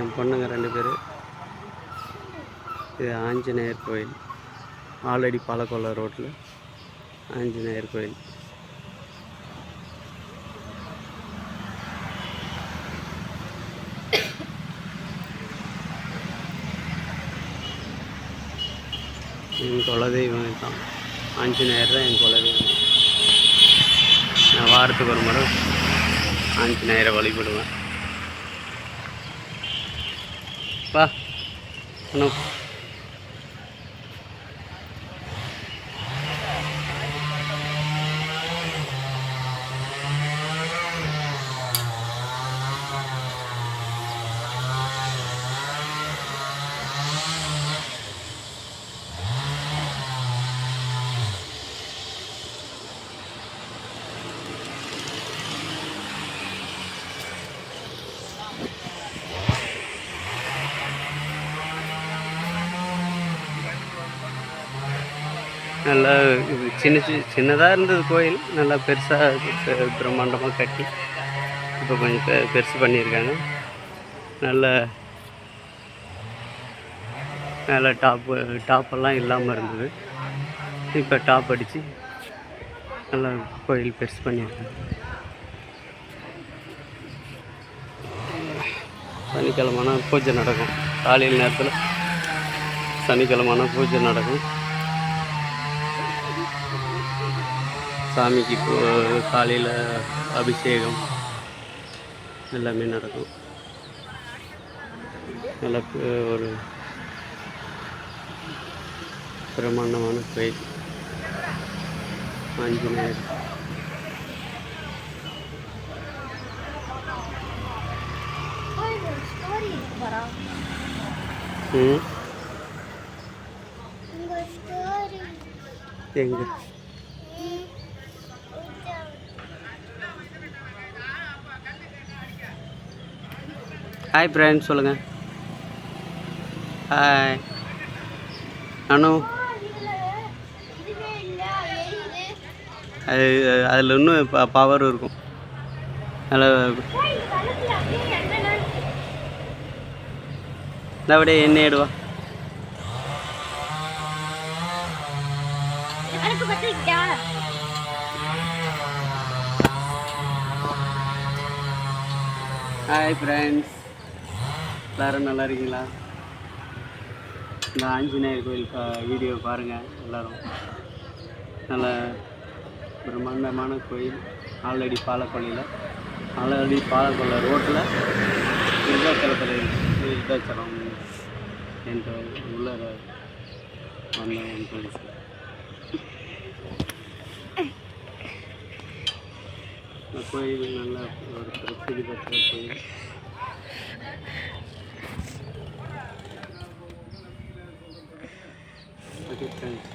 என் பொண்ணுங்க ரெண்டு பேர். இது ஆஞ்சநேயர் கோயில். ஆல்ரெடி பாலக்கோளை ரோட்டில் ஆஞ்சநேயர் கோயில். என் குலதெய்வம் தான். ஆஞ்சநேயர் தான் என் குலதெய்வம். நான் வாரத்துக்கு ஒரு முறை ஆஞ்சநேயரை வழிபடுவேன். வா. இன்னும் நல்லா சின்ன சி- சின்னதாக இருந்தது கோயில். நல்லா பெருசாக பிரம்மாண்டமாக கட்டி இப்போ கொஞ்சம் பெ பெருசு பண்ணியிருக்காங்க. நல்ல மேலே டாப்பு டாப்பெல்லாம் இல்லாமல் இருந்தது. இப்போ டாப் அடித்து நல்லா கோயில் பெருசு பண்ணியிருக்காங்க. சனிக்கிழமைனா பூஜை நடக்கும். காலையில் நேரத்தில் சனிக்கிழமைனா பூஜை நடக்கும். சாமிக்கு காலையில் அபிஷேகம். எல்லாமே நடக்கும். நல்ல ஒரு பிரமாண்டமான கோயில் ஆஞ்சநேயர். எங்கே ஹாய் ஃப்ரெண்ட்ஸ் சொல்லுங்கள் ஹாய் அனு. அது அதில் இன்னும் ப பவர் இருக்கும். நல்லா அப்படியே எண்ணெய் இந்த அப்படியே எண்ணெய் ஹாய் ஃப்ரெண்ட்ஸ் எல்லோரும் நல்லா இருக்கீங்களா? இந்த ஆஞ்சநேயர் கோயில் பா வீடியோ பாருங்கள் எல்லோரும். நல்ல பிரம்மாண்டமான கோயில். ஆல்ரெடி பாலக்கொள்ளையில் ஆல்ரெடி பாலக்கோளை ரோட்டில் விருதாச்சலத்தில் இருக்கு விருதாச்சலம் என்ற உள்ள வந்தேன் என்ட்ரன்ஸ் இந்த கோயில் நல்ல ஒரு பிரசித்தி பெற்ற கோயில். Okay friends